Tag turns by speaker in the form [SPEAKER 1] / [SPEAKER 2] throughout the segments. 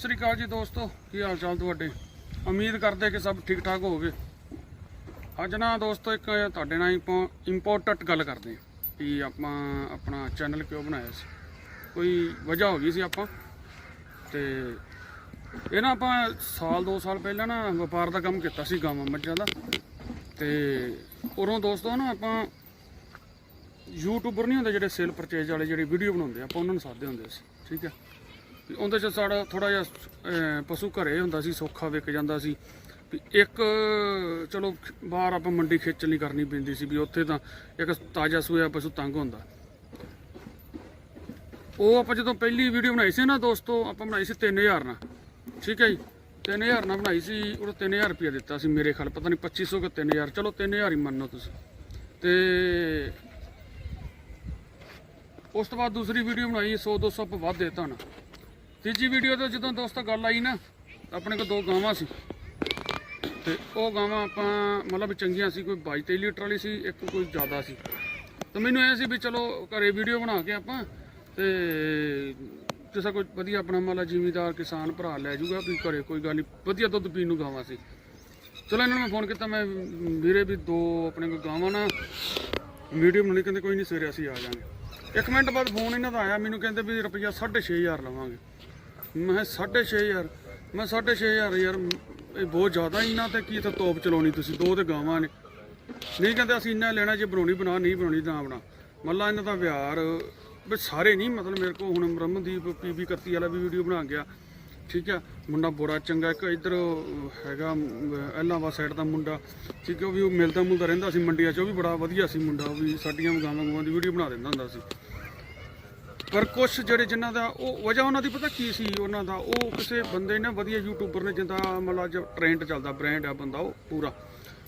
[SPEAKER 1] ਸਤਿ ਸ੍ਰੀ ਅਕਾਲ ਜੀ ਦੋਸਤੋ, ਕੀ ਹਾਲ ਚਾਲ ਤੁਹਾਡੇ? ਉਮੀਦ ਕਰਦੇ ਕਿ ਸਭ ਠੀਕ ਠਾਕ ਹੋਵੋਗੇ। ਅੱਜ ਨਾ ਦੋਸਤੋ, ਇੱਕ ਤੁਹਾਡੇ ਨਾਲ ਇੰਪੋਰਟੈਂਟ ਗੱਲ ਕਰਦੇ ਹਾਂ ਕਿ ਆਪਾਂ ਆਪਣਾ ਚੈਨਲ ਕਿਉਂ ਬਣਾਇਆ ਸੀ। ਕੋਈ ਵਜ੍ਹਾ ਹੋ ਗਈ ਸੀ ਆਪਾਂ। ਤੇ ਇਹ ਨਾ ਆਪਾਂ ਸਾਲ 2 ਸਾਲ ਪਹਿਲਾਂ ਨਾ ਵਪਾਰ ਦਾ ਕੰਮ ਕੀਤਾ ਸੀ ਗਾਵਾਂ ਮੱਝਾਂ ਦਾ। ਤੇ ਉਦੋਂ ਦੋਸਤੋ ਨਾ ਆਪਾਂ ਯੂਟਿਊਬਰ ਨਹੀਂ ਹੁੰਦੇ ਜਿਹੜੇ ਸੇਲ ਪਰਚੇਜ ਵਾਲੇ, ਜਿਹੜੇ ਵੀਡੀਓ ਬਣਾਉਂਦੇ ਆਪਾਂ ਉਹਨਾਂ ਨੂੰ ਸਾਦੇ ਹੁੰਦੇ ਸੀ। ਠੀਕ ਹੈ? ਉਹਦੇ ਚ ਸਾਡਾ ਥੋੜਾ ਜਿਹਾ ਪਸ਼ੂ ਘਰੇ ਹੁੰਦਾ ਸੀ, ਸੌਖਾ ਵਿਕ ਜਾਂਦਾ ਸੀ। ਵੀ ਇੱਕ, ਚਲੋ, ਬਾਹਰ ਆਪਾਂ ਮੰਡੀ ਖੇਚਲ ਨਹੀਂ ਕਰਨੀ ਪੈਂਦੀ ਸੀ ਵੀ ਉੱਥੇ ਤਾਂ ਇੱਕ ਤਾਜ਼ਾ ਸੂਇਆ ਪਸ਼ੂ ਤੰਗ ਹੁੰਦਾ। ਉਹ ਆਪਾਂ ਜਦੋਂ ਪਹਿਲੀ ਵੀਡੀਓ ਬਣਾਈ ਸੀ ਨਾ ਦੋਸਤੋ, ਆਪਾਂ ਬਣਾਈ ਸੀ 3000 ਨਾਲ। ਠੀਕ ਹੈ ਜੀ? 3000 ਨਾਲ ਬਣਾਈ ਸੀ ਉਹ 3000 ਰੁਪਇਆ ਦਿੱਤਾ ਸੀ ਮੇਰੇ ਖਿਆਲ, ਪਤਾ ਨਹੀਂ 2500 ਕਿ 3000 ਚਲੋ 3000 ਹੀ ਮੰਨੋ ਤੁਸੀਂ। ਤੇ ਉਸ ਤੋਂ ਬਾਅਦ ਦੂਸਰੀ ਵੀਡੀਓ ਬਣਾਈ 100 200 ਆਪਾਂ ਵੱਧ ਦੇਤਾ ਨਾ। ਤੀਜੀ ਵੀਡੀਓ ਤੋਂ ਜਦੋਂ ਦੋਸਤੋ ਗੱਲ ਆਈ ਨਾ ਆਪਣੇ ਕੋਲ ਦੋ ਗਾਵਾਂ ਸੀ। ਤੇ ਉਹ ਗਾਵਾਂ ਆਪਾਂ, ਮਤਲਬ ਵੀ ਚੰਗੀਆਂ ਸੀ, ਕੋਈ 22 23 ਲੀਟਰ ਵਾਲੀ ਸੀ, ਇੱਕ ਕੋਈ ਜ਼ਿਆਦਾ ਸੀ। ਤੇ ਮੈਨੂੰ ਐ ਸੀ ਵੀ ਚਲੋ ਘਰੇ ਵੀਡੀਓ ਬਣਾ ਕੇ ਆਪਾਂ, ਤੇ ਕਿਸੇ ਕੋਈ ਵਧੀਆ ਆਪਣਾ ਮਤਲਬ ਜ਼ਿਮੀਦਾਰ, ਕਿਸਾਨ ਭਰਾ ਲੈ ਜੂਗਾ ਵੀ ਘਰੇ ਕੋਈ ਗੱਲ ਨਹੀਂ ਵਧੀਆ ਦੁੱਧ ਪੀਣ ਨੂੰ ਗਾਵਾਂ ਸੀ। ਚਲੋ ਇਹਨਾਂ ਨੂੰ ਮੈਂ ਫੋਨ ਕੀਤਾ, ਮੈਂ ਵੀਰੇ ਵੀ ਦੋ ਆਪਣੇ ਕੋਲ ਗਾਵਾਂ ਨਾ। ਵੀਡੀਓ ਬਣਾਉਣੀ ਕਹਿੰਦੇ ਕੋਈ ਨਹੀਂ ਸਵੇਰੇ ਅਸੀਂ ਆ ਜਾਾਂਗੇ ਇੱਕ ਮਿੰਟ ਬਾਅਦ ਫੋਨ ਇਹਨਾਂ ਦਾ ਆਇਆ, ਮੈਨੂੰ ਕਹਿੰਦੇ ਵੀ ਰੁਪਈਆ 6500 ਲਵਾਂਗੇ। ਮੈਂ ਕਿਹਾ 6500 ਮੈਂ 6500 ਯਾਰ, ਇਹ ਬਹੁਤ ਜ਼ਿਆਦਾ ਇਹਨਾਂ ਤੇ, ਕੀ ਤਾਂ ਤੋਪ ਚਲਾਉਣੀ ਤੁਸੀਂ? ਦੋ ਤੇ ਗਾਵਾਂ ਨੇ। ਨਹੀਂ ਕਹਿੰਦੇ ਅਸੀਂ ਇੰਨਾ ਲੈਣਾ ਜੇ ਬਣਾਉਣੀ ਬਣਾ, ਨਹੀਂ ਬਣਾਉਣੀ ਤਾਂ ਬਣਾ। ਮੱਲਾ, ਇਹਨਾਂ ਦਾ ਵਿਹਾਰ, ਵੀ ਸਾਰੇ ਨਹੀਂ, ਮਤਲਬ ਮੇਰੇ ਕੋਲ ਹੁਣ ਰਮਨਦੀਪ ਪੀਬੀ 31 ਵਾਲਾ ਵੀ ਵੀਡੀਓ ਬਣਾ ਗਿਆ। ਠੀਕ ਆ, ਮੁੰਡਾ ਬੜਾ ਚੰਗਾ ਇੱਕ ਇੱਧਰ ਹੈਗਾ ਐਲਾਵਾ ਸਾਈਡ ਦਾ ਮੁੰਡਾ। ਠੀਕ ਆ, ਉਹ ਵੀ ਉਹ ਮਿਲਦਾ ਮੁਲਦਾ ਰਹਿੰਦਾ ਸੀ ਮੰਡੀਆਂ 'ਚ, ਉਹ ਵੀ ਬੜਾ ਵਧੀਆ ਸੀ ਮੁੰਡਾ। ਉਹ ਵੀ ਸਾਡੀਆਂ ਗਾਵਾਂ ਗਾਵਾਂ ਦੀ ਵੀਡੀਓ ਬਣਾ ਦਿੰਦਾ ਹੁੰਦਾ ਸੀ। ਪਰ ਕੁਝ ਜਿਹੜੇ ਜਿਨ੍ਹਾਂ ਦਾ ਉਹ ਵਜ੍ਹਾ ਉਹਨਾਂ ਦੀ ਪਤਾ ਕੀ ਸੀ ਉਹਨਾਂ ਦਾ? ਉਹ ਕਿਸੇ ਬੰਦੇ ਨੇ ਵਧੀਆ ਯੂਟਿਊਬਰ ਨੇ ਜਿੰਦਾ ਮਤਲਬ ਅੱਜ ਟ੍ਰੈਂਡ ਚੱਲਦਾ ਬ੍ਰਾਂਡ ਆ ਬੰਦਾ ਉਹ ਪੂਰਾ।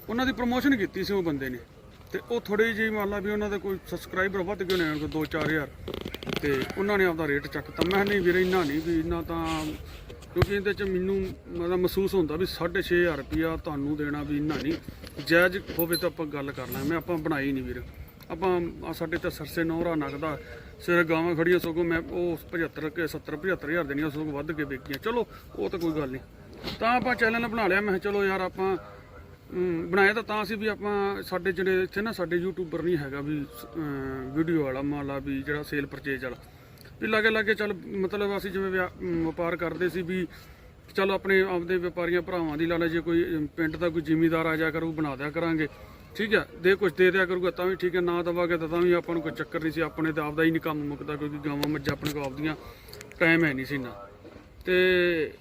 [SPEAKER 1] ਉਹਨਾਂ ਦੀ ਪ੍ਰੋਮੋਸ਼ਨ ਕੀਤੀ ਸੀ ਉਹ ਬੰਦੇ ਨੇ। ਤੇ ਉਹ ਥੋੜੀ ਜਿਹੀ ਮੰਨ ਲਾ ਵੀ ਉਹਨਾਂ ਦੇ ਕੋਈ ਸਬਸਕ੍ਰਾਈਬਰ ਵੱਧ ਗਏ ਨੇ ਦੋ 2-4000 ਤੇ ਉਹਨਾਂ ਨੇ ਆਪਦਾ ਰੇਟ ਚੱਕਤਾ ਮੈਂ ਕਿਹਾ, ਨਹੀਂ ਵੀਰੇ, ਇੰਨਾ ਨਹੀਂ ਵੀ ਇੰਨਾ ਤਾਂ ਕਿਉਂਕਿ ਇਹਦੇ ਚ ਮੈਨੂੰ ਮਤਲਬ ਮਹਿਸੂਸ ਹੁੰਦਾ ਵੀ 6500 ਰੁਪਿਆ ਤੁਹਾਨੂੰ ਦੇਣਾ ਵੀ ਇੰਨਾ ਨਹੀਂ। ਜਾਇਜ਼ ਹੋਵੇ ਤਾਂ ਆਪਾਂ ਗੱਲ ਕਰ ਲਾਂਗੇ ਮੈਂ ਆਪਾਂ ਬਣਾਈ ਨਹੀਂ ਵੀਰ। ਆਪਾਂ ਸਾਡੇ ਤਾਂ ਸਰਸੇ ਨੌਰਾ ਨਗਦਾ। ਸਿਰ ਗਾਵਾਂ ਖੜੀਆਂ ਸਗੋਂ ਮੈਂ ਉਹ 75 ਕੇ 70 75 ਹਜ਼ਾਰ ਦੇਣੀਆਂ ਸਗੋਂ ਵੱਧ ਕੇ ਵੇਚੀਆਂ। ਚਲੋ ਉਹ ਤਾਂ ਕੋਈ ਗੱਲ ਨਹੀਂ। ਤਾਂ ਆਪਾਂ ਚੈਨਲ ਬਣਾ ਲਿਆ ਮੈਂ ਕਿਹਾ ਚਲੋ ਯਾਰ ਆਪਾਂ ਅਮ, ਬਣਾਇਆ ਤਾਂ ਤਾਂ ਸੀ ਵੀ ਆਪਾਂ ਸਾਡੇ ਜਿਹੜੇ ਇੱਥੇ ਨਾ ਸਾਡੇ ਯੂਟਿਊਬਰ ਨਹੀਂ ਹੈਗਾ ਵੀ ਵੀਡੀਓ ਵਾਲਾ ਮਾਲਾ ਵੀ ਜਿਹੜਾ ਸੇਲ ਪਰਚੇਜ ਵਾਲਾ। ਵੀ ਲਾਗੇ ਲਾਗੇ ਚੱਲ ਮਤਲਬ ਅਸੀਂ ਜਿਵੇਂ ਵਪਾਰ ਕਰਦੇ ਸੀ ਵੀ ਚਲੋ ਆਪਣੇ ਆਪਦੇ ਵਪਾਰੀਆਂ ਭਰਾਵਾਂ ਦੀ ਲਾਲਾ ਜੇ ਕੋਈ ਪਿੰਡ ਦਾ ਕੋਈ ਜ਼ਿਮੀਦਾਰ ਆ ਜਾ ਕਰੂ ਬਣਾ ਦਿਆ ਕਰਾਂਗੇ। ਠੀਕ ਹੈ, ਦੇ ਕੁਝ ਦੇ ਦਿਆ ਕਰੂਗਾ, ਤਾਂ ਵੀ ਠੀਕ ਹੈ, ਨਾ ਦਵਾਗੇ ਤਾਂ ਤਾਂ ਵੀ ਆਪਾਂ ਨੂੰ ਕੋਈ ਚੱਕਰ ਨਹੀਂ ਸੀ, ਆਪਣੇ ਤਾਂ ਆਪਦਾ ਹੀ ਨਹੀਂ ਕੰਮ ਮੁੱਕਦਾ, ਕਿਉਂਕਿ ਗਾਵਾਂ ਮੱਝਾਂ ਆਪਣੇ ਕੋਲ ਆਪਦੀਆਂ ਟਾਈਮ ਹੈ ਨਹੀਂ ਸੀ ਨਾ ਤੇ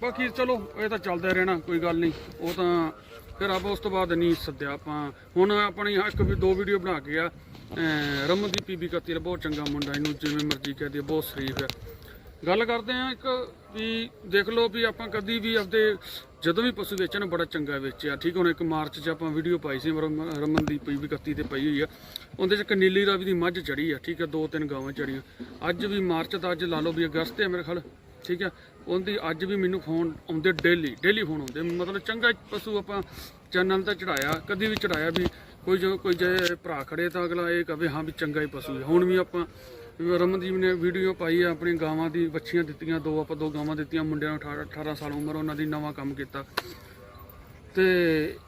[SPEAKER 1] ਬਾਕੀ ਚਲੋ, ਇਹ ਤਾਂ ਚੱਲਦਾ ਰਹਿਣਾ, ਕੋਈ ਗੱਲ ਨਹੀਂ। ਉਹ ਤਾਂ ਫਿਰ ਆਪਾਂ ਉਸ ਤੋਂ ਬਾਅਦ ਨਹੀਂ ਸੱਦਿਆ ਆਪਾਂ। ਹੁਣ ਆਪਣੀ ਆਹ ਇੱਕ ਵੀ ਦੋ ਵੀਡੀਓ ਬਣਾ ਕੇ ਆ ਰਮਨਦੀਪ ਪੀਬੀ ਕੱਤੀ ਬਹੁਤ ਚੰਗਾ ਮੁੰਡਾ, ਇਹਨੂੰ ਜਿਵੇਂ ਮਰਜ਼ੀ ਕਹਿ ਦਈਏ, ਬਹੁਤ ਸ਼ਰੀਫ ਹੈ। ਗੱਲ ਕਰਦੇ ਆ ਇੱਕ ਵੀ ਦੇਖ ਲਓ ਵੀ ਆਪਾਂ ਕਦੀ ਵੀ ਆਪਦੇ ਜਦੋਂ ਵੀ ਪਸ਼ੂ ਵੇਚਣ, ਬੜਾ ਚੰਗਾ ਵੇਚਿਆ। ਠੀਕ ਹੁਣ ਇੱਕ ਮਾਰਚ 'ਚ ਆਪਾਂ ਵੀਡੀਓ ਪਾਈ ਸੀ, ਰਮ- ਰਮਨਦੀਪ ਵੀ ਕੱਤੀ ਤੇ ਪਈ ਹੋਈ ਆ। ਉਹਦੇ 'ਚ ਕਨੀਲੀ ਰਾਵੀ ਦੀ ਮੱਝ ਚੜੀ ਆ, ਠੀਕ ਹੈ ਦੋ ਤਿੰਨ ਗਾਵਾਂ ਚੜੀਆਂ। ਅੱਜ ਵੀ ਮਾਰਚ ਦਾ, ਅੱਜ ਲਾ ਲਓ ਵੀ ਅਗਸਤ ਹੈ ਮੇਰੇ ਖਿਆਲ, ਠੀਕ ਹੈ ਉਹਦੀ ਅੱਜ ਵੀ ਮੈਨੂੰ ਫੋਨ ਆਉਂਦੇ ਡੇਲੀ ਡੇਲੀ ਫੋਨ ਆਉਂਦੇ। ਮਤਲਬ ਚੰਗਾ ਪਸ਼ੂ ਆਪਾਂ ਚੈਨਲ ਤੇ ਚੜਾਇਆ, ਕਦੀ ਵੀ ਚੜਾਇਆ ਵੀ ਕੋਈ ਜੋ, ਕੋਈ ਜੇ ਭਰਾ ਖੜੇ ਤਾਂ ਅਗਲਾ ਇਹ ਕਹੇ, ਹਾਂ ਵੀ ਚੰਗਾ ਹੀ ਪਸ਼ੂ ਹੈ ਹੁਣ ਵੀ ਆਪਾਂ ਰਮਨਦੀਪ ਨੇ ਵੀਡੀਓ ਪਾਈ ਆ, ਆਪਣੀ ਗਾਵਾਂ ਦੀ ਬੱਚੀਆਂ ਦਿੱਤੀਆਂ, ਦੋ ਆਪਾਂ ਦੋ ਗਾਵਾਂ ਦਿੱਤੀਆਂ, ਮੁੰਡਿਆਂ ਨੂੰ 18 18 ਸਾਲ ਉਮਰ, ਉਹਨਾਂ ਦੀ ਨਵਾਂ ਕੰਮ ਕੀਤਾ। ਤੇ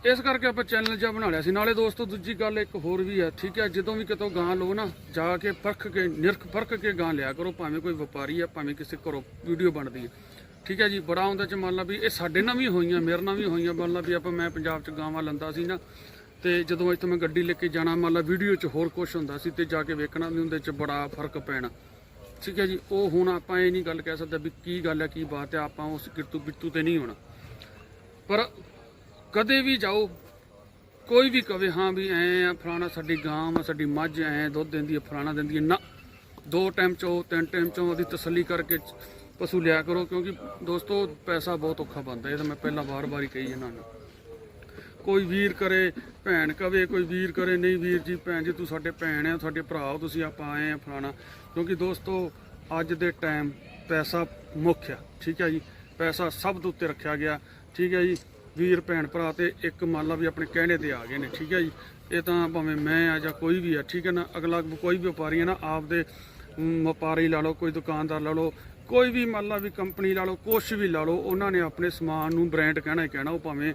[SPEAKER 1] ਇਸ ਕਰਕੇ ਆਪਾਂ ਚੈਨਲ ਜਿਹਾ ਬਣਾ ਲਿਆ ਸੀ। ਨਾਲੇ ਦੋਸਤੋ, ਦੂਜੀ ਗੱਲ ਇੱਕ ਹੋਰ ਵੀ ਹੈ ਠੀਕ ਹੈ ਜਦੋਂ ਵੀ ਕਿਤੋਂ ਗਾਂ ਲਓ ਨਾ, ਜਾ ਕੇ ਪਰਖ ਕੇ, ਨਿਰਖ ਪਰਖ ਕੇ ਗਾਂ ਲਿਆ ਕਰੋ, ਭਾਵੇਂ ਕੋਈ ਵਪਾਰੀ ਹੈ ਭਾਵੇਂ ਕਿਸੇ ਘਰੋਂ ਵੀਡੀਓ ਬਣਦੀ ਹੈ ਠੀਕ ਹੈ ਜੀ? ਬੜਾ ਹੁੰਦਾ ਚ ਮੰਨ ਲਾ ਵੀ ਇਹ ਸਾਡੇ ਨਾਲ ਵੀ ਹੋਈਆਂ, ਮੇਰੇ ਨਾਲ ਵੀ ਹੋਈਆਂ। ਮੰਨ ਲਾ ਵੀ ਆਪਾਂ, ਮੈਂ ਪੰਜਾਬ ਚ ਗਾਵਾਂ ਲੰਦਾ ਸੀ ਨਾ ਤੇ ਜਦੋਂ ਇੱਥੇ ਮੈਂ ਗੱਡੀ ਲੈ ਕੇ ਜਾਣਾ, ਮੰਨ ਲਾ ਵੀਡੀਓ ਚ ਹੋਰ ਕੁਝ ਹੁੰਦਾ ਸੀ ਤੇ ਜਾ ਕੇ ਵੇਖਣਾ ਵੀ ਉਹਦੇ ਚ ਬੜਾ ਫ਼ਰਕ ਪੈਣਾ। ਠੀਕ ਹੈ ਜੀ, ਉਹ ਹੁਣ ਆਪਾਂ ਇਹ ਨਹੀਂ ਗੱਲ ਕਹਿ ਸਕਦੇ ਵੀ ਕੀ ਗੱਲ ਹੈ, ਕੀ ਬਾਤ ਹੈ, ਆਪਾਂ ਉਸ ਕਿਰਤੂ ਬਿਰਤੂ ਤੇ ਨਹੀਂ ਹੋਣਾ। ਪਰ ਕਦੇ ਵੀ ਜਾਓ, ਕੋਈ ਵੀ ਕਵੇ, ਹਾਂ ਵੀ ਐ ਆ, ਫਲਾਣਾ ਸਾਡੀ ਗਾਂ ਆ, ਸਾਡੀ ਮੱਝ ਐ ਦੁੱਧ ਦਿੰਦੀ ਹੈ ਫਲਾਣਾ ਦਿੰਦੀ ਹੈ ਨਾ, ਦੋ ਟਾਈਮ ਚੋਂ ਤਿੰਨ ਟਾਈਮ ਚੋਂ ਉਹਦੀ ਤਸੱਲੀ ਕਰਕੇ ਪਸ਼ੂ ਲਿਆ ਕਰੋ, ਕਿਉਂਕਿ ਦੋਸਤੋ, ਪੈਸਾ ਬਹੁਤ ਔਖਾ ਬਣਦਾ, ਇਹ ਤਾਂ ਮੈਂ ਪਹਿਲਾਂ ਵਾਰ-ਵਾਰ ਹੀ ਕਹੀ ਇਹਨਾਂ ਨੂੰ ਕੋਈ ਵੀਰ ਕਰੇ, ਭੈਣ ਕਵੇ, ਕੋਈ ਵੀਰ ਕਰੇ, ਨਹੀਂ ਵੀਰ ਜੀ, ਭੈਣ ਜੀ, ਤੂੰ ਸਾਡੇ ਭੈਣ ਆ, ਸਾਡੇ ਭਰਾ ਹੋ ਤੁਸੀਂ ਆਪਾਂ ਆਏ ਆ ਫਲਾਣਾ। ਕਿਉਂਕਿ ਦੋਸਤੋ, ਅੱਜ ਦੇ ਟਾਈਮ ਪੈਸਾ ਮੁੱਖ ਆ, ਠੀਕ ਹੈ ਜੀ? ਪੈਸਾ ਸਭ ਦੇ ਉੱਤੇ ਰੱਖਿਆ ਗਿਆ, ਠੀਕ ਹੈ ਜੀ? ਵੀਰ, ਭੈਣ, ਭਰਾ ਤੇ ਇੱਕ ਮੰਨ ਲਾ ਵੀ ਆਪਣੇ ਕਹਿਣੇ ਤੇ ਆ ਗਏ ਨੇ, ਠੀਕ ਹੈ ਜੀ? ਇਹ ਤਾਂ ਭਾਵੇਂ ਮੈਂ ਆ ਜਾਂ ਕੋਈ ਵੀ ਆ, ਠੀਕ ਹੈ ਨਾ? ਅਗਲਾ ਕੋਈ ਵੀ ਵਪਾਰੀ ਹੈ ਨਾ ਆਪਦੇ ਵਪਾਰੀ ਲਾ ਲਓ, ਕੋਈ ਦੁਕਾਨਦਾਰ ਲਾ ਲਓ, ਕੋਈ ਵੀ ਮੰਨ ਲਾ ਵੀ ਕੰਪਨੀ ਲਾ ਲਓ, ਕੁਛ ਵੀ ਲਾ ਲਓ, ਉਹਨਾਂ ਨੇ ਆਪਣੇ ਸਮਾਨ ਨੂੰ ਬ੍ਰਾਂਡ ਕਹਿਣਾ ਹੀ ਕਹਿਣਾ, ਉਹ ਭਾਵੇਂ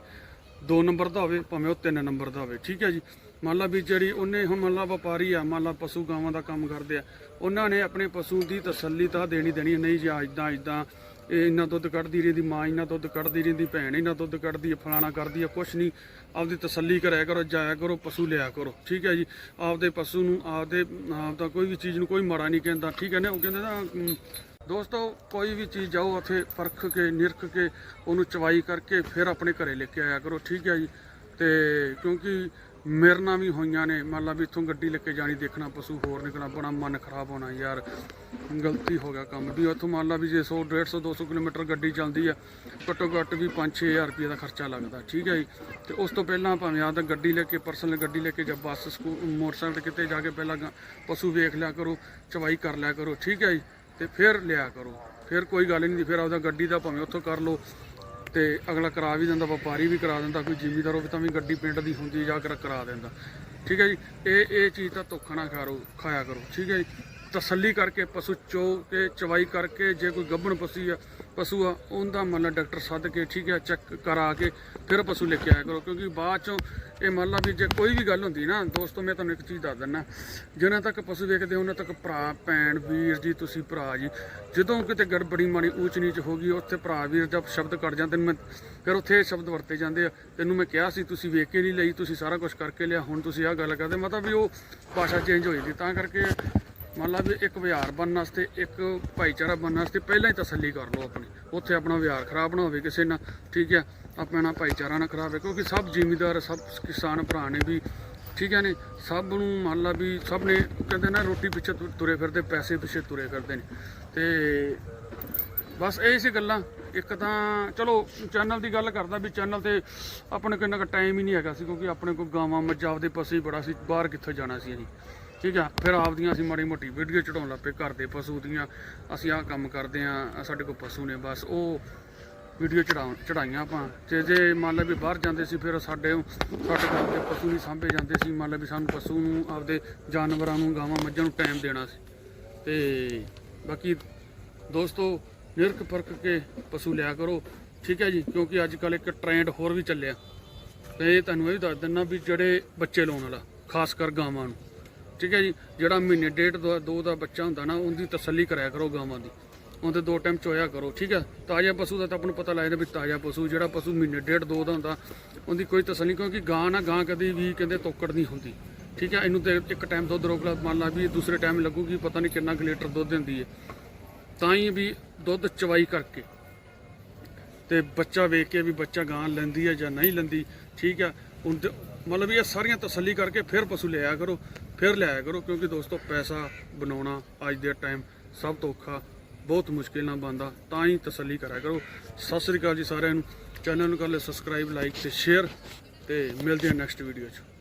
[SPEAKER 1] 2 ਨੰਬਰ ਦਾ ਹੋਵੇ, ਭਾਵੇਂ ਉਹ 3 ਨੰਬਰ ਦਾ ਹੋਵੇ। ਠੀਕ ਹੈ ਜੀ? ਮੰਨ ਲਾ ਵੀ ਜਿਹੜੀ ਉਹਨੇ ਹੁਣ ਮੰਨ ਲਾ ਵਪਾਰੀ ਆ, ਮੰਨ ਲਾ ਪਸ਼ੂ ਗਾਵਾਂ ਦਾ ਕੰਮ ਕਰਦੇ ਆ, ਉਹਨਾਂ ਨੇ ਆਪਣੇ ਪਸ਼ੂ ਦੀ ਤਸੱਲੀ ਤਾਂ ਦੇਣੀ ਦੇਣੀ ਨਹੀਂ ਜੀ ਇਦਾਂ ਇਦਾਂ ਇਹ ਇੰਨਾ ਦੁੱਧ ਕੱਢਦੀ ਰਹਿੰਦੀ, ਮਾਂ ਇੰਨਾ ਦੁੱਧ ਕੱਢਦੀ ਰਹਿੰਦੀ, ਭੈਣ ਇੰਨਾ ਦੁੱਧ ਕੱਢਦੀ ਹੈ, ਫਲਾਣਾ ਕਰਦੀ ਹੈ, ਕੁਛ ਨਹੀਂ। ਆਪਦੀ ਤਸੱਲੀ ਕਰਿਆ ਕਰੋ, ਜਾਇਆ ਕਰੋ, ਪਸ਼ੂ ਲਿਆ ਕਰੋ। ਠੀਕ ਹੈ ਜੀ? ਆਪਦੇ ਪਸ਼ੂ ਨੂੰ, ਆਪਦੇ ਆਪ ਦਾ ਕੋਈ ਵੀ ਚੀਜ਼ ਨੂੰ ਕੋਈ ਮਾੜਾ ਨਹੀਂ ਕਹਿੰਦਾ। ਠੀਕ ਹੈ ਨਾ? ਉਹ ਕਹਿੰਦੇ ਨਾ ਦੋਸਤੋ, ਕੋਈ ਵੀ ਚੀਜ਼ ਜਾਓ ਉੱਥੇ ਪਰਖ ਕੇ, ਨਿਰਖ ਕੇ, ਉਹਨੂੰ ਚਵਾਈ ਕਰਕੇ ਫਿਰ ਆਪਣੇ ਘਰੇ ਲੈ ਕੇ ਆਇਆ ਕਰੋ, ਠੀਕ ਹੈ ਜੀ। ਤੇ ਕਿਉਂਕਿ ਮੇਰੇ ਨਾਲ ਵੀ ਹੋਈਆਂ ਨੇ, ਮੰਨ ਲਾ ਵੀ ਇੱਥੋਂ ਗੱਡੀ ਲੈ ਕੇ ਜਾਣੀ, ਦੇਖਣਾ ਪਸ਼ੂ, ਹੋਰ ਨਿਕਲਣਾ ਆਪਣਾ ਮਨ ਖਰਾਬ ਹੋਣਾ ਯਾਰ, ਗਲਤੀ ਹੋ ਗਿਆ ਕੰਮ ਵੀ। ਉੱਥੋਂ ਮੰਨ ਲਾ ਵੀ ਜੇ 100 150 200 ਕਿਲੋਮੀਟਰ ਗੱਡੀ ਚੱਲਦੀ ਆ, ਘੱਟੋ ਘੱਟ ਵੀ 5-6000 ਰੁਪਏ ਦਾ ਖਰਚਾ ਲੱਗਦਾ, ਠੀਕ ਹੈ ਜੀ। ਤੇ ਉਸ ਤੋਂ ਪਹਿਲਾਂ ਭਾਵੇਂ ਆਹ ਤਾਂ ਗੱਡੀ ਲੈ ਕੇ ਪਰਸਨਲ ਗੱਡੀ ਲੈ ਕੇ ਜਾਂ ਬੱਸ, ਸਕੂ, ਮੋਟਰਸਾਈਕਲ ਤੇ ਕਿਤੇ ਜਾ ਕੇ ਪਹਿਲਾਂ ਗ- ਪਸ਼ੂ ਵੇਖ ਲਿਆ ਕਰੋ, ਚਵਾਈ ਕਰ ਲਿਆ ਕਰੋ, ਠੀਕ ਹੈ ਜੀ। ਤੇ ਫਿਰ ਲਿਆ ਕਰੋ। ਫਿਰ ਕੋਈ ਗੱਲ ਨਹੀਂ, ਫਿਰ ਆਪਦਾ ਗੱਡੀ ਦਾ ਭਾਵੇਂ ਉੱਥੋਂ ਕਰ ਲਓ ਤੇ ਅਗਲਾ ਕਰਾ ਵੀ ਦਿੰਦਾ, ਵਪਾਰੀ ਵੀ ਕਰਾ ਦਿੰਦਾ, ਕੋਈ ਜ਼ਿਮੀਦਾਰ ਹੋਵੇ ਤਾਂ ਵੀ ਗੱਡੀ ਪਿੰਡ ਦੀ ਹੁੰਦੀ ਜਾ ਕੇ ਕਰਾ ਦਿੰਦਾ। ਠੀਕ ਹੈ ਜੀ? ਇਹ ਇਹ ਚੀਜ਼ ਤਾਂ ਧੋਖਾ ਨਾ ਖਾਰੋ, ਖਾਇਆ ਕਰੋ। ਠੀਕ ਹੈ ਜੀ? ਤਸੱਲੀ ਕਰਕੇ, ਪਸ਼ੂ ਚੋ ਕੇ ਚਵਾਈ ਕਰਕੇ, ਜੇ ਕੋਈ ਗੱਭਣ ਪਸ਼ੂ ਆ ਪਸ਼ੂ ਆ, ਉਹਦਾ ਮਤਲਬ ਡਾਕਟਰ ਸੱਦ ਕੇ ਠੀਕ ਹੈ ਚੈੱਕ ਕਰਾ ਕੇ ਫਿਰ ਪਸ਼ੂ ਲੈ ਕੇ ਆਇਆ ਕਰੋ, ਕਿਉਂਕਿ ਬਾਅਦ ਚੋਂ ਇਹ ਮੰਨ ਲਾ ਵੀ ਜੇ ਕੋਈ ਵੀ ਗੱਲ ਹੁੰਦੀ ਨਾ, ਦੋਸਤੋ, ਮੈਂ ਤੁਹਾਨੂੰ ਇੱਕ ਚੀਜ਼ ਦੱਸ ਦਿੰਦਾ। ਜਿਨ੍ਹਾਂ ਤੱਕ ਪਸ਼ੂ ਵੇਖਦੇ ਉਹਨਾਂ ਤੱਕ ਭਰਾ, ਭੈਣ, ਵੀਰ ਜੀ, ਤੁਸੀਂ ਭਰਾ ਜੀ। ਜਦੋਂ ਕਿਤੇ ਗੜਬੜੀ ਮਾੜੀ ਊਚ ਨੀਚ ਹੋ ਗਈ, ਉੱਥੇ ਭਰਾ, ਵੀਰ ਦਾ ਸ਼ਬਦ ਕੱਟ ਜਾਂਦੇ ਨੇ ਮੈਂ ਫਿਰ ਉੱਥੇ ਸ਼ਬਦ ਵਰਤੇ ਜਾਂਦੇ ਆ। ਤੈਨੂੰ ਮੈਂ ਕਿਹਾ ਸੀ, ਤੁਸੀਂ ਵੇਖ ਕੇ ਨਹੀਂ ਲਈ, ਤੁਸੀਂ ਸਾਰਾ ਕੁਝ ਕਰਕੇ ਲਿਆ, ਹੁਣ ਤੁਸੀਂ ਆਹ ਗੱਲ ਕਰਦੇ, ਮਤਲਬ ਵੀ ਉਹ ਭਾਸ਼ਾ ਚੇਂਜ ਹੋ ਜਾਂਦੀ ਤਾਂ ਕਰਕੇ ਮੰਨ ਲਾ ਵੀ ਇੱਕ ਵਿਹਾਰ ਬਣਨ ਵਾਸਤੇ, ਇੱਕ ਭਾਈਚਾਰਾ ਬਣਨ ਵਾਸਤੇ ਪਹਿਲਾਂ ਹੀ ਤਸੱਲੀ ਕਰ ਲਓ ਆਪਣੀ। ਉੱਥੇ ਆਪਣਾ ਵਿਹਾਰ ਖਰਾਬ ਨਾ ਹੋਵੇ ਕਿਸੇ ਨਾਲ, ਠੀਕ ਹੈ? ਆਪਣਾ ਭਾਈਚਾਰਾ ਨਾ ਖਰਾਬ ਹੋਵੇ, ਕਿਉਂਕਿ ਸਭ ਜ਼ਿਮੀਦਾਰ, ਸਭ ਕਿਸਾਨ ਭਰਾ ਨੇ ਵੀ, ਠੀਕ ਹੈ ਨੇ? ਸਭ ਨੂੰ ਮੰਨ ਲਾ ਵੀ ਸਭ ਨੇ ਕਹਿੰਦੇ ਨਾ, ਰੋਟੀ ਪਿੱਛੇ ਤੁ- ਤੁਰੇ ਫਿਰਦੇ, ਪੈਸੇ ਪਿੱਛੇ ਤੁਰੇ ਫਿਰਦੇ ਨੇ। ਤੇ ਬਸ ਇਹ ਸੀ ਗੱਲਾਂ। ਇੱਕ ਤਾਂ ਚਲੋ ਚੈਨਲ ਦੀ ਗੱਲ ਕਰਦਾ ਵੀ ਚੈਨਲ ਤੇ ਆਪਣੇ ਕੋਲ ਇੰਨਾ ਟਾਈਮ ਹੀ ਨਹੀਂ ਹੈਗਾ ਸੀ, ਕਿਉਂਕਿ ਆਪਣੇ ਕੋਲ ਗਾਵਾਂ, ਮੱਝਾਂ ਦੇ ਪਸੇ ਹੀ ਬੜਾ ਸੀ, ਬਾਹਰ ਕਿੱਥੇ ਜਾਣਾ ਸੀ ਅਸੀਂ? ਠੀਕ ਆ? ਫਿਰ ਆਪਦੀਆਂ ਅਸੀਂ ਮਾੜੀ ਮੋਟੀ ਵੀਡੀਓ ਚੜਾਉਣ ਲੱਗ ਪਏ ਘਰ ਦੇ ਪਸ਼ੂ ਦੀਆਂ। ਅਸੀਂ ਆਹ ਕੰਮ ਕਰਦੇ ਆ ਸਾਡੇ ਕੋਲ ਪਸ਼ੂ ਨੇ, ਬਸ ਉਹ ਵੀਡੀਓ ਚੜਾਉਣ, ਚੜਾਈਆਂ ਆਪਾਂ। ਤੇ ਜੇ ਮੰਨ ਲਾ ਵੀ ਬਾਹਰ ਜਾਂਦੇ ਸੀ, ਫਿਰ ਸਾਡੇ ਸਾਡੇ ਘਰ ਦੇ ਪਸ਼ੂ ਨਹੀਂ ਸਾਂਭੇ ਜਾਂਦੇ ਸੀ। ਮੰਨ ਲਾ ਵੀ ਸਾਨੂੰ ਪਸ਼ੂ ਨੂੰ, ਆਪਦੇ ਜਾਨਵਰਾਂ ਨੂੰ, ਗਾਵਾਂ, ਮੱਝਾਂ ਨੂੰ ਟਾਈਮ ਦੇਣਾ ਸੀ। ਤੇ ਬਾਕੀ ਦੋਸਤੋ, ਨਿਰਖ ਪਰਖ ਕੇ ਪਸ਼ੂ ਲਿਆ ਕਰੋ। ਠੀਕ ਹੈ ਜੀ? ਕਿਉਂਕਿ ਅੱਜ ਕੱਲ ਇੱਕ ਟ੍ਰੈਂਡ ਹੋਰ ਵੀ ਚੱਲਿਆ। ਤੇ ਇਹ ਤੁਹਾਨੂੰ ਇਹ ਵੀ ਦੱਸ ਦਿੰਨਾ ਵੀ ਜਿਹੜੇ ਬੱਚੇ ਲਾਉਣ ਵਾਲਾ, ਖਾਸ ਕਰ ਗਾਵਾਂ ਨੂੰ। ਠੀਕ ਹੈ ਜੀ, ਜਿਹੜਾ ਮਹੀਨੇ ਡੇਢ ਦੋ ਦੋ ਦਾ ਬੱਚਾ ਹੁੰਦਾ ਨਾ, ਉਹਦੀ ਤਸੱਲੀ ਕਰਾਇਆ ਕਰੋ ਗਾਵਾਂ ਦੀ। ਉਹਦੇ ਦੋ ਟਾਈਮ ਚੋਇਆ ਕਰੋ, ਠੀਕ ਹੈ। ਤਾਜ਼ਾ ਪਸ਼ੂ ਦਾ ਤਾਂ ਆਪਾਂ ਨੂੰ ਪਤਾ ਲੱਗ ਜਾਂਦਾ ਵੀ ਤਾਜ਼ਾ ਪਸ਼ੂ, ਜਿਹੜਾ ਪਸ਼ੂ ਮਹੀਨੇ ਡੇਢ, ਦੋ ਦਾ ਹੁੰਦਾ, ਉਹਦੀ ਕੋਈ ਤਸੱਲੀ ਕਿਉਂਕਿ ਗਾਂ ਨਾ ਗਾਂ ਕਦੀ ਵੀ ਕਹਿੰਦੇ ਤੋਕੜ ਨਹੀਂ ਹੁੰਦੀ। ਠੀਕ ਹੈ, ਇਹਨੂੰ ਤੇ ਇੱਕ ਟਾਈਮ ਦੁੱਧ ਰੋਕ ਲਾ ਮੰਨ ਲਾ ਵੀ ਦੂਸਰੇ ਟਾਈਮ ਲੱਗੂਗੀ, ਪਤਾ ਨਹੀਂ ਕਿੰਨਾ ਕੁ ਲੀਟਰ ਦੁੱਧ ਦਿੰਦੀ ਹੈ। ਤਾਂ ਹੀ ਵੀ ਦੁੱਧ ਚਵਾਈ ਕਰਕੇ ਤੇ ਬੱਚਾ ਵੇਖ ਕੇ ਵੀ ਬੱਚਾ ਗਾਂ ਲੈਂਦੀ ਹੈ ਜਾਂ ਨਹੀਂ ਲੈਂਦੀ, ਠੀਕ ਆ ਉਹਦੇ ਮਤਲਬ ਇਹ ਸਾਰੀਆਂ ਤਸੱਲੀ ਕਰਕੇ ਫਿਰ ਪਸ਼ੂ ਲਿਆਇਆ ਕਰੋ, ਫਿਰ ਲਿਆਇਆ ਕਰੋ, ਕਿਉਂਕਿ ਦੋਸਤੋ ਪੈਸਾ ਬਣਾਉਣਾ ਅੱਜ ਦੇ ਟਾਈਮ ਸਭ ਤੋਂ ਔਖਾ, ਬਹੁਤ ਮੁਸ਼ਕਿਲ ਨਾਲ ਬਣਦਾ, ਤਾਂ ਹੀ ਤਸੱਲੀ ਕਰਿਆ ਕਰੋ। ਸਤਿ ਸ੍ਰੀ ਅਕਾਲ ਜੀ ਸਾਰਿਆਂ ਨੂੰ। ਚੈਨਲ ਨੂੰ ਕਰ ਲਿਓ ਸਬਸਕ੍ਰਾਈਬ ਲਾਈਕ ਤੇ ਸ਼ੇਅਰ ਤੇ ਮਿਲਦੇ ਹਾਂ ਨੈਕਸਟ ਵੀਡੀਓ 'ਚ।